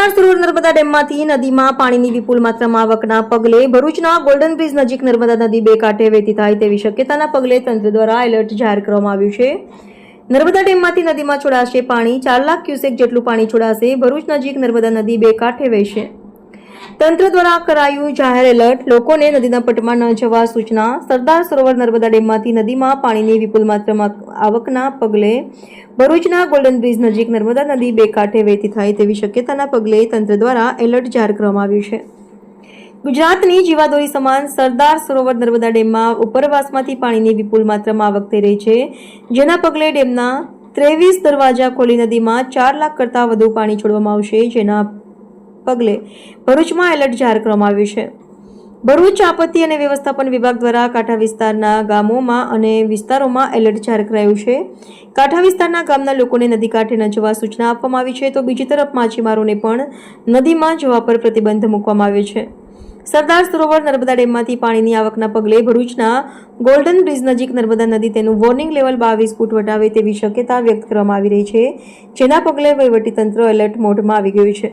સરદાર સરોવર નર્મદા ડેમમાંથી નદીમાં પાણીની વિપુલ માત્રામાં આવકના પગલે ભરૂચના ગોલ્ડન બ્રિજ નજીક નર્મદા નદી બે કાંઠે વહેતી થાય તેવી શક્યતાના પગલે તંત્ર દ્વારા એલર્ટ જાહેર કરવામાં આવ્યું છે. નર્મદા ડેમમાંથી નદીમાં છોડાશે પાણી ચાર લાખ ક્યુસેક જેટલું પાણી છોડાશે. ભરૂચ નજીક નર્મદા નદી બે કાંઠે વહેશે. તંત્ર દ્વારા કરાયું જાહેર એલર્ટ. લોકોને નદીના પટમાં ન જવા સૂચના. સરદાર સરોવર નર્મદા ડેમમાંથી નદીમાં પાણીની વિપુલ માત્રામાં આવકના પગલે ભરૂચના ગોલ્ડન બ્રિજ નજીક નર્મદા નદી બે કાંઠે વહેતી થાય તેવી શક્યતાના પગલે તંત્ર દ્વારા એલર્ટ જાહેર કરવામાં આવ્યું છે. ગુજરાતની જીવાદોરી સમાન સરદાર સરોવર નર્મદા ડેમમાં ઉપરવાસમાંથી પાણીની વિપુલ માત્રામાં આવક થઈ રહી છે. જેના પગલે ડેમના ત્રેવીસ દરવાજા ખોલી નદીમાં ચાર લાખ કરતાં વધુ પાણી છોડવામાં આવશે. જેના પગલે ભરૂચમાં એલર્ટ જાહેર કરવામાં આવ્યું છે. ભરૂચ આપત્તિ અને વ્યવસ્થાપન વિભાગ દ્વારા કાંઠા વિસ્તારના ગામોમાં અને વિસ્તારોમાં એલર્ટ જાહેર કરાયું છે. કાંઠા વિસ્તારના ગામના લોકોને નદી કાંઠે ન જવા સૂચના આપવામાં આવી છે તો બીજી તરફ માછીમારોને પણ નદીમાં જવા પર પ્રતિબંધ મૂકવામાં આવ્યો છે. સરદાર સરોવર નર્મદા ડેમમાંથી પાણીની આવકના પગલે ભરૂચના ગોલ્ડન બ્રિજ નજીક નર્મદા નદી તેનું વોર્નિંગ લેવલ બાવીસ ફૂટ વટાવે તેવી શક્યતા વ્યક્ત કરવામાં આવી રહી છે. જેના પગલે વહીવટીતંત્ર એલર્ટ મોડમાં આવી ગયું છે.